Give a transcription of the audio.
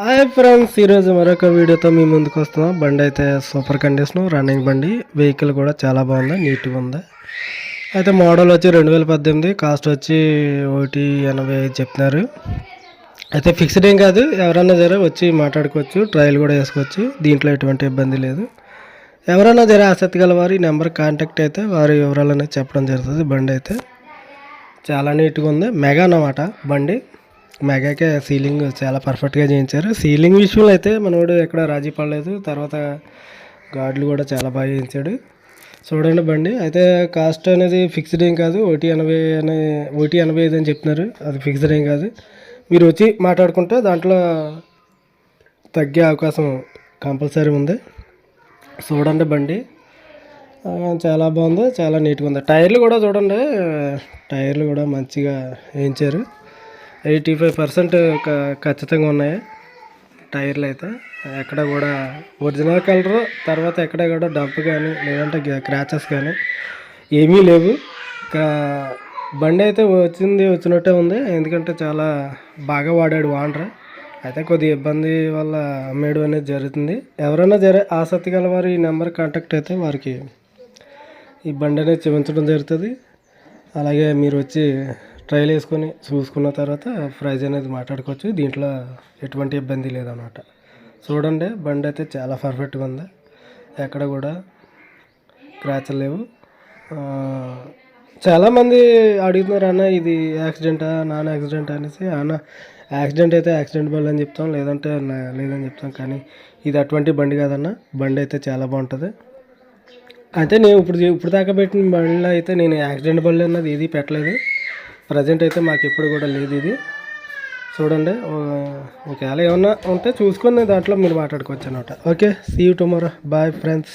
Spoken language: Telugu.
హాయ్ ఫ్రెండ్స్ ఈరోజు మరొక వీడియోతో మీ ముందుకు వస్తున్నాం. బండి అయితే సూపర్ కండిషన్ రన్నింగ్ బండి. వెహికల్ కూడా చాలా బాగుంది నీట్గా ఉంది. అయితే మోడల్ వచ్చి రెండు వేల పద్దెనిమిది కాస్ట్ వచ్చి ఒకటి ఎనభై ఐదు చెప్తున్నారు. అయితే ఫిక్స్డ్ ఏం కాదు ఎవరన్నా సరే వచ్చి మాట్లాడుకోవచ్చు ట్రయల్ కూడా వేసుకోవచ్చు దీంట్లో ఎటువంటి ఇబ్బంది లేదు. ఎవరైనా జర ఆసక్తి గల వారు ఈ నెంబర్ కాంటాక్ట్ అయితే వారి వివరాలు అనేది చెప్పడం జరుగుతుంది బండి అయితే చాలా నీట్గా ఉంది మెగా అన్నమాట బండి. మెగాకే సీలింగ్ చాలా పర్ఫెక్ట్గా చేయించారు. సీలింగ్ విషయంలో అయితే మనోడు ఎక్కడ రాజీ పడలేదు. తర్వాత గాడ్లు కూడా చాలా బాగా చేయించాడు. చూడండి బండి. అయితే కాస్ట్ అనేది ఫిక్స్డ్ ఏం కాదు. ఓటీ ఎనభై అనే ఓటీ ఎనభై ఐదు అని చెప్తున్నారు అది ఫిక్స్డ్ ఏం కాదు. మీరు వచ్చి మాట్లాడుకుంటే దాంట్లో తగ్గే అవకాశం కంపల్సరీ ఉంది. చూడండి బండి. చాలా బాగుంది. చాలా నీట్గా ఉంది. టైర్లు కూడా చూడండి. టైర్లు కూడా మంచిగా వేయించారు. ఎయిటీ ఫైవ్ పర్సెంట్ ఖచ్చితంగా ఉన్నాయి టైర్లు అయితే. ఎక్కడ కూడా ఒరిజినల్ కలరు తర్వాత ఎక్కడ కూడా డబ్బు కానీ లేదంటే క్రాచెస్ కానీ ఏమీ లేవు. బండి అయితే వచ్చింది వచ్చినట్టే ఉంది. ఎందుకంటే చాలా బాగా వాడాడు వాండర్. అయితే కొద్దిగా ఇబ్బంది వల్ల అమ్మేయడం అనేది జరుగుతుంది. ఎవరైనా జర ఆసక్తి గల వారు ఈ నెంబర్ కాంటాక్ట్ అయితే వారికి ఈ బండి అనేది చూపించడం జరుగుతుంది. అలాగే మీరు వచ్చి ట్రైల్ వేసుకొని చూసుకున్న తర్వాత ప్రైజ్ అనేది మాట్లాడుకోవచ్చు. దీంట్లో ఎటువంటి ఇబ్బంది లేదన్నమాట. చూడండి బండి అయితే చాలా పర్ఫెక్ట్గా ఉంది. ఎక్కడ కూడా క్రాచ్లు లేవు. చాలామంది అడుగుతున్నారు అన్న ఇది యాక్సిడెంటా నాన్ యాక్సిడెంట్ అనేసి. అన్న యాక్సిడెంట్ అయితే యాక్సిడెంట్ బండి అని చెప్తాం లేదంటే లేదని చెప్తాం కానీ ఇది అటువంటి బండి కాదన్న. బండి అయితే చాలా బాగుంటుంది. అయితే నేను ఇప్పుడు ఇప్పుడు దాకా పెట్టిన బండిలో అయితే నేను యాక్సిడెంట్ బండి అన్నది ఏది పెట్టలేదు. ప్రజెంట్ అయితే మాకు ఎప్పుడు కూడా లేదు ఇది. చూడండి ఒకవేళ ఏమన్నా ఉంటే చూసుకొని దాంట్లో మీరు మాట్లాడుకోవచ్చు అనమాట okay see you tomorrow bye friends